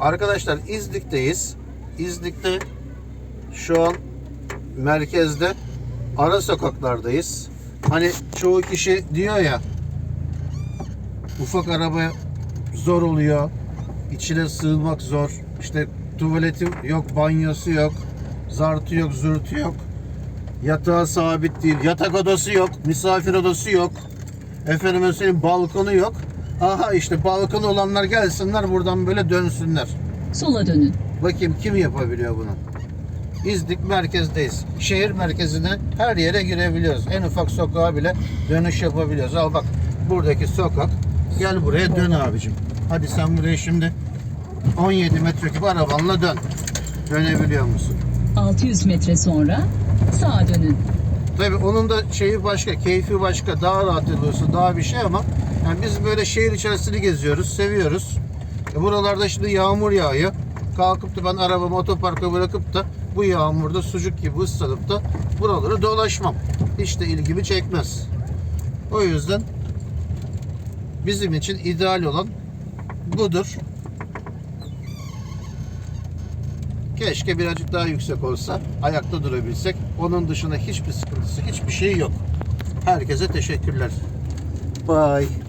Arkadaşlar İznik'teyiz. İznik'te şu an merkezde ara sokaklardayız. Hani çoğu kişi diyor ya ufak araba zor oluyor. İçine sığmak zor. İşte tuvaleti yok, banyosu yok. Zartı yok, zürtü yok. Yatağı sabit değil. Yatak odası yok. Misafir odası yok. Efendim senin balkonu yok. Aha işte balkonu olanlar gelsinler buradan böyle dönsünler. Sola dönün. Bakayım kim yapabiliyor bunu? İznik merkezdeyiz. Şehir merkezine her yere girebiliyoruz. En ufak sokağa bile dönüş yapabiliyoruz. Al bak buradaki sokak. Gel buraya dön abicim. Hadi sen buraya şimdi 17 metreküp arabanla dön. Dönebiliyor musun? 600 metre sonra sağa dönün. Tabii onun da şeyi başka, keyfi başka, daha rahat ediyorsun, daha bir şey ama yani biz böyle şehir içerisini geziyoruz, seviyoruz. E buralarda şimdi yağmur yağıyor. Kalkıp da ben arabamı otoparka bırakıp da bu yağmurda sucuk gibi ıslanıp da buraları dolaşmam. Hiç de ilgimi çekmez. O yüzden bizim için ideal olan budur. Keşke birazcık daha yüksek olsa, ayakta durabilsek. Onun dışında hiçbir sıkıntısı, hiçbir şey yok. Herkese teşekkürler. Bye.